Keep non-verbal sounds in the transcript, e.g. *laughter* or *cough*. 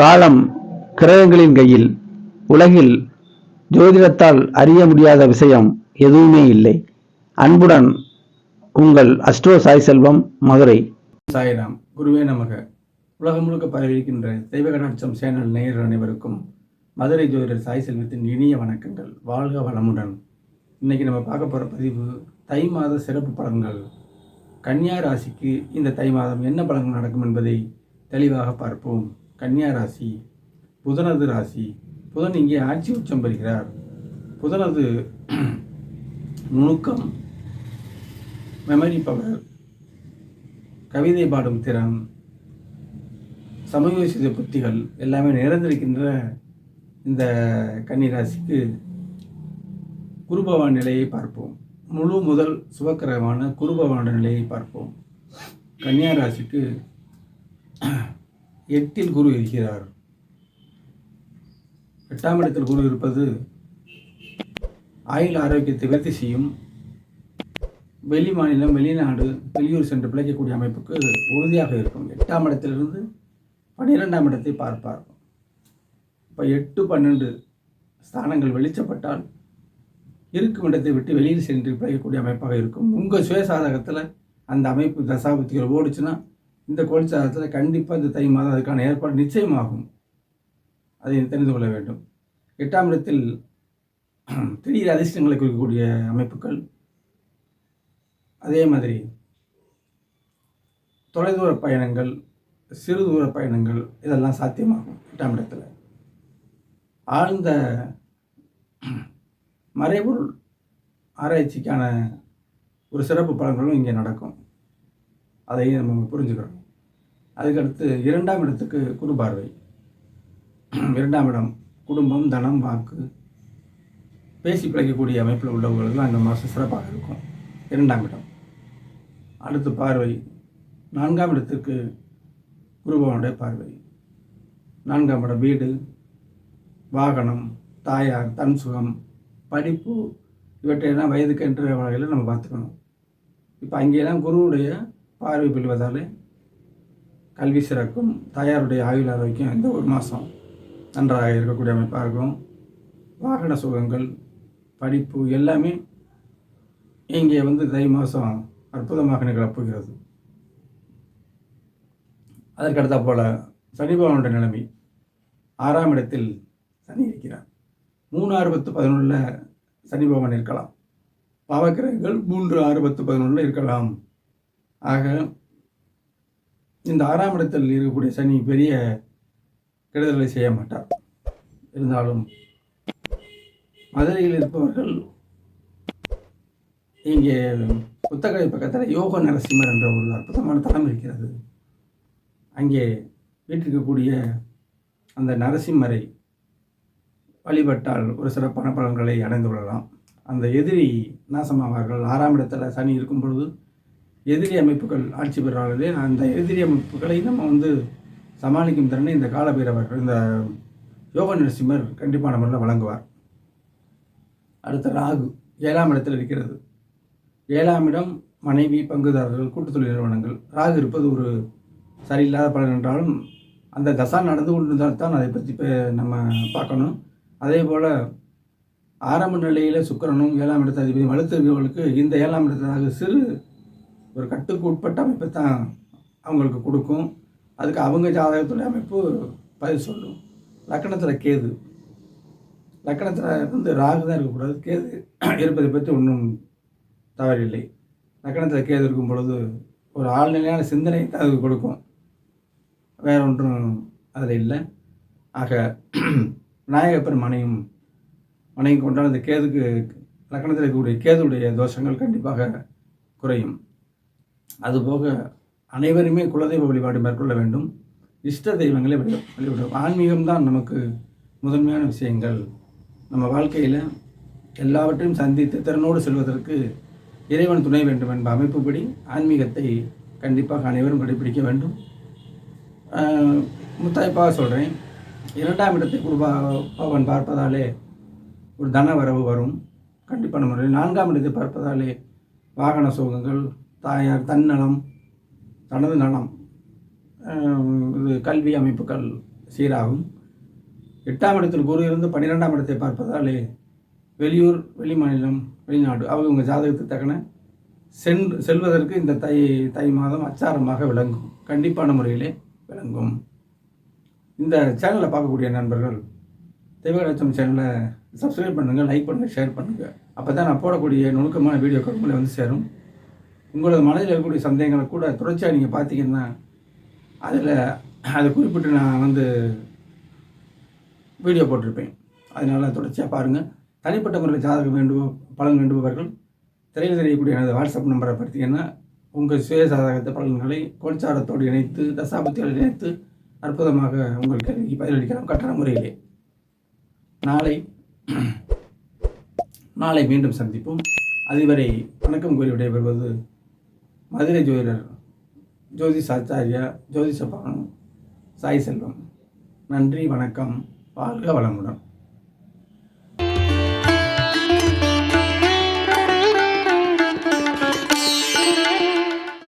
காலம் கிரகங்களின் கையில் உலகில் ஜோதிடத்தால் அறிய முடியாத விஷயம் எதுவுமே இல்லை. அன்புடன் உங்கள் அஸ்ட்ரோ சாய் செல்வம் மதுரை. சாய்ராம் குருவே நமக. உலகம் முழுக்க பரவியிருக்கின்ற தெய்வ கடாட்சம் சேனல் நேயர் அனைவருக்கும் மதுரை ஜோதிடர் சாய் செல்வத்தின் இனிய வணக்கங்கள். வாழ்க வளமுடன். இன்னைக்கு நம்ம பார்க்க போகிற பதிவு தை மாத சிறப்பு பலன்கள். கன்னியா ராசிக்கு இந்த தை மாதம் என்ன பலன்கள் நடக்கும் என்பதை தெளிவாக பார்ப்போம். கன்னியா ராசி புதனது ராசி. புதன் இங்கே ஆட்சி உச்சம் பெறுகிறார். புதனது *clears throat* நுணுக்கம் மெமரி பவர் கவிதை பாடும் திறன் சமயோசித புத்திகள் எல்லாமே நிறைந்திருக்கின்ற இந்த கன்னிராசிக்கு குருபவான் நிலையை பார்ப்போம். முழு முதல் சுபக்கரமான குருபவான நிலையை பார்ப்போம். கன்னியா ராசிக்கு எட்டில் குரு இருக்கிறார். எட்டாம் இடத்தில் குரு இருப்பது ஆயுள் ஆரோக்கியத்தை விருத்தி செய்யும் வெளி மாநிலம் வெளிநாடு வெளியூர் சென்று பிழைக்கக்கூடிய அமைப்புக்கு உறுதியாக இருக்கும். எட்டாம் இடத்திலிருந்து பன்னிரெண்டாம் இடத்தை பார்ப்பார். இப்போ எட்டு பன்னெண்டு ஸ்தானங்கள் வெளிச்சப்பட்டால் இருக்கும் இடத்தை விட்டு வெளியில் சென்று பிழைக்கக்கூடிய அமைப்பாக இருக்கும். உங்கள் சுயசாதகத்தில் அந்த அமைப்பு தசாபத்திகள் ஓடுச்சுன்னா இந்த கோழிச்சாரத்தில் கண்டிப்பாக இந்த தை மாதம் அதுக்கான ஏற்பாடு நிச்சயமாகும். அதை தெரிந்து கொள்ள வேண்டும். எட்டாம் இடத்தில் *clears throat* திடீர் அதிர்ஷ்டங்களை குறிக்கக்கூடிய அமைப்புகள். அதே மாதிரி தொலைதூர பயணங்கள் சிறு தூர பயணங்கள் இதெல்லாம் சாத்தியமாகும் எட்டாம் இடத்துல. ஆழ்ந்த *clears throat* மறைபொருள் ஆராய்ச்சிக்கான ஒரு சிறப்பு பலன்களும் இங்கே நடக்கும். அதையும் நம்ம புரிஞ்சுக்கிறோம் அதுக்கடுத்து இரண்டாம் இடத்துக்கு குரு பார்வை. இரண்டாம் இடம் குடும்பம் தனம் வாக்கு. பேசி பிழைக்கக்கூடிய அமைப்பில் உள்ளவர்களுக்கு அந்த மாதம் சிறப்பாக இருக்கும். இரண்டாம் இடம். அடுத்து பார்வை. நான்காம் இடத்திற்கு குருபவனுடைய பார்வை. நான்காம் இடம் வீடு வாகனம் தாயார் தன் சுகம் படிப்பு இவற்றையெல்லாம் வயதுக்கு என்ற வகையில் நம்ம பார்த்துக்கணும். இப்போ அங்கேயெல்லாம் குருவுடைய பார்வை பெறுவதாலே கல்வி சிறக்கும் தாயாருடைய ஆயுள் ஆரோக்கியம் இந்த ஒரு மாதம் நன்றாக இருக்கக்கூடிய அமைப்பாக இருக்கும். வாகன சுகங்கள் படிப்பு எல்லாமே இங்கே வந்து தை மாதம் அற்புதமாக நிகழப்புகிறது அதற்கடுத்தா போல சனி பகவானுடைய நிலைமை. ஆறாம் இடத்தில் சனி இருக்கிறார். மூணு ஆறு பத்து பதினொன்றில் சனி பகவான் இருக்கலாம். பாவக்கிரகங்கள் மூன்று ஆறு பத்து பதினொன்றில் இருக்கலாம். ஆக இந்த ஆறாம் இடத்தில் இருக்கக்கூடிய சனி பெரிய கெடுதலை செய்ய மாட்டார். இருந்தாலும் மதுரையில் இருப்பவர்கள் இங்கே புத்தகை பக்கத்தில் யோக நரசிம்மர் என்ற ஒரு அற்புதமான தலம் இருக்கிறது. அங்கே வீட்டிருக்கக்கூடிய அந்த நரசிம்மரை வழிபட்டால் ஒரு சிறப்பான பலன்களை அடைந்து கொள்ளலாம். அந்த எதிரி நாசமாவார்கள். ஆறாம் இடத்துல சனி இருக்கும் பொழுது எதிரி அமைப்புகள் ஆட்சி பெறார்களே அந்த எதிரி அமைப்புகளை நம்ம வந்து சமாளிக்கும் திறனை இந்த காலபைரவர் இந்த யோக நரசிம்மர் கண்டிப்பான முறையில் வழங்குவார். அடுத்த ராகு ஏழாம் இடத்தில் இருக்கிறது. ஏழாம் இடம் மனைவி பங்குதாரர்கள் கூட்டுத்தொழில் நிறுவனங்கள். ராகு இருப்பது ஒரு சரியில்லாத பலன் என்றாலும் அந்த தசா நடந்து கொண்டிருந்தால் தான் அதை பற்றி பே- நம்ம பார்க்கணும். அதே போல் ஆரம்ப நிலையில் சுக்கிரனும் ஏழாம் இடத்த அதிபதி வலுத்திருக்கிறவர்களுக்கு இந்த ஏழாம் இடத்தாக சிறு ஒரு கட்டுக்கு உட்பட்ட அமைப்பை தான் அவங்களுக்கு கொடுக்கும். அதுக்கு அவங்க ஜாதகத்துடைய அமைப்பு பதில் சொல்லும். லக்கணத்தில் கேது. லக்கணத்தில் வந்து ராகு தான் இருக்கக்கூடாது. கேது இருப்பதை பற்றி ஒன்றும் தவறில்லை. லக்கணத்தில் கேது இருக்கும் பொழுது ஒரு ஆழ்நிலையான சிந்தனை தான் அது கொடுக்கும். வேற ஒன்றும் அதில் இல்லை. ஆக விநாயகப்பர் மனையும் மனைவி கொண்டால் அந்த கேதுக்கு லக்கணத்தில் இருக்கக்கூடிய கேதுடைய தோஷங்கள் கண்டிப்பாக குறையும். அதுபோக அனைவருமே குலதெய்வ வழிபாடு மேற்கொள்ள வேண்டும். இஷ்ட தெய்வங்களை வழி வழிபடும் ஆன்மீகம்தான் நமக்கு முதன்மையான விஷயங்கள். நம்ம வாழ்க்கையில் எல்லாவற்றையும் சந்தித்து திறனோடு செல்வதற்கு இறைவன் துணை வேண்டும் என்ப அமைப்புப்படி ஆன்மீகத்தை கண்டிப்பாக அனைவரும் கடைபிடிக்க வேண்டும். முத்தாய்ப்பாக சொல்கிறேன் இரண்டாம் இடத்தை குருபா பவன் பார்ப்பதாலே ஒரு தன வரவு வரும். கண்டிப்பான முறையில் நான்காம் இடத்தை பார்ப்பதாலே வாகன சோகங்கள் தாயார் தன்னலம் தனது நலம் இது கல்வி அமைப்புகள் சீராகும். எட்டாம் இடத்தில் குரு இருந்து பன்னிரெண்டாம் இடத்தை பார்ப்பதாலே வெளியூர் வெளிமாநிலம் வெளிநாடு அவங்க உங்கள் ஜாதகத்துக்கு தக்கன சென் செல்வதற்கு இந்த தை தை மாதம் அச்சாரமாக விளங்கும். கண்டிப்பான முறையிலே விளங்கும். இந்த சேனலை பார்க்கக்கூடிய நண்பர்கள் தெய்வகலட்சம் சேனலை சப்ஸ்கிரைப் பண்ணுங்கள் லைக் பண்ணுங்கள் ஷேர் பண்ணுங்கள் அப்போ தான் நான் போடக்கூடிய நுணுக்கமான வீடியோக்கள் உங்களை வந்து சேரும். உங்களது மனதில் இருக்கக்கூடிய சந்தேகங்களை கூட தொடர்ச்சியாக நீங்கள் பார்த்தீங்கன்னா அதில் அதை குறிப்பிட்டு நான் வந்து வீடியோ போட்டிருப்பேன். அதனால் தொடர்ச்சியாக பாருங்கள் தனிப்பட்ட முறையில் ஜாதகம் வேண்டுவ பலன் வேண்டுபவர்கள் திரையில் தெரியக்கூடிய எனது வாட்ஸ்அப் நம்பரை பார்த்தீங்கன்னா உங்கள் சுய ஜாதகத்தை பலன்களை கோல்சாரத்தோடு இணைத்து தசாபத்தியோடு இணைத்து அற்புதமாக உங்கள் கேள்விக்கு பதிலளிக்கலாம் கட்டண முறையிலே. நாளை நாளை மீண்டும் சந்திப்போம். அதுவரை வணக்கம் கூறி விடைபெறுவது மதுரை ஜோதிடர் ஜோதிஷ் ஆச்சாரியா ஜோதிஷ பானம் சாய் செல்வம். நன்றி வணக்கம். வாழ்க வளமுடன்.